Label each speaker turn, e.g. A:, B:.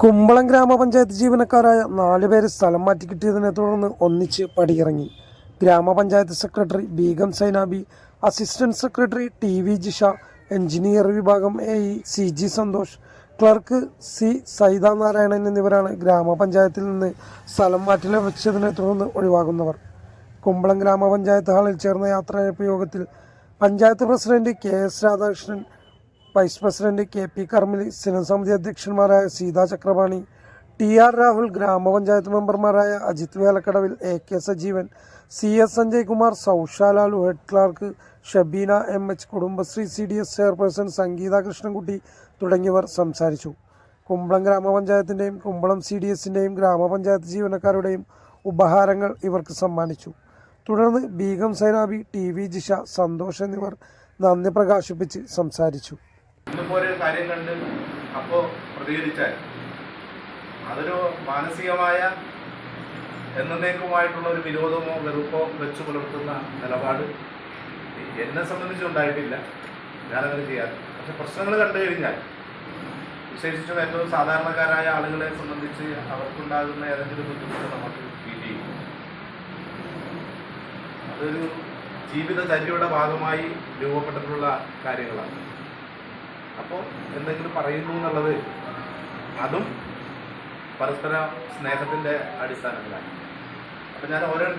A: കുമ്പളം ഗ്രാമപഞ്ചായത്ത് ജീവനക്കാരായ നാല് പേര് സ്ഥലം മാറ്റി കിട്ടിയതിനെ തുടർന്ന് ഒന്നിച്ച് പടിയിറങ്ങി. ഗ്രാമപഞ്ചായത്ത് secretary Begum Sainabi assistant secretary T V Jisha engineer വിഭാഗം A E C G Santhosh clerk C Saitha Narayanan എന്നിവരാണ് ഗ്രാമപഞ്ചായത്തിൽ നിന്ന് സ്ഥലം മാറ്റി ലഭിച്ചതിനെ തുടർന്ന് ഒഴിവാകുന്നവർ. കുമ്പളം ഗ്രാമപഞ്ചായത്ത് ഹാളിൽ ചേർന്ന യാത്രയയപ്പ് യോഗത്തിൽ panchayat president K S Radhakrishnan vice president K P Karmali സ്ഥിരസമിതി അധ്യക്ഷന്മാരായ സീതാ ചക്രപാണി ടി ആർ രാഹുൽ ഗ്രാമപഞ്ചായത്ത് മെമ്പർമാരായ Ajith Velakkadavil A K Sajeevan C S Sanjay Kumar സൗഷാലാലു head clerk Shabeena M H Kudumbashree C D S chairperson Sangeetha Krishnankutty തുടങ്ങിയവർ സംസാരിച്ചു. കുമ്പളം ഗ്രാമപഞ്ചായത്തിന്റെയും കുമ്പളം C D എസിന്റെയും ഗ്രാമപഞ്ചായത്ത് ജീവനക്കാരുടെയും ഉപഹാരങ്ങൾ ഇവർക്ക് സമ്മാനിച്ചു. തുടർന്ന് ബീഗം സൈനാബി ടി വി ജിഷ സന്തോഷ് എന്നിവർ നന്ദി പ്രകാശിപ്പിച്ച് സംസാരിച്ചു.
B: ഒരു കാര്യം കണ്ട് അപ്പോ പ്രതികരിച്ചാൽ അതൊരു മാനസികമായ എന്നേക്കുമായിട്ടുള്ള ഒരു വിരോധമോ വെറുപ്പോ വെച്ചു പുലർത്തുന്ന നിലപാട് എന്നെ സംബന്ധിച്ച് ഉണ്ടായിട്ടില്ല. ഞാനങ്ങനെ ചെയ്യാറ് പക്ഷെ പ്രശ്നങ്ങൾ കണ്ടു കഴിഞ്ഞാൽ വിശേഷിച്ചും ഏറ്റവും സാധാരണക്കാരായ ആളുകളെ സംബന്ധിച്ച് അവർക്കുണ്ടാകുന്ന ഏതെങ്കിലും ബുദ്ധിമുട്ട് നമുക്ക് ഫീൽ ചെയ്യും. അതൊരു ജീവിതചര്യയുടെ ഭാഗമായി രൂപപ്പെട്ടിട്ടുള്ള കാര്യങ്ങളാണ്. അപ്പോൾ എന്തെങ്കിലും പറയുന്നു എന്നുള്ളത് അതും പരസ്പര സ്നേഹത്തിന്റെ അടിസ്ഥാനത്തിലാണ്. അപ്പം ഞാൻ ഓരോരുത്തർ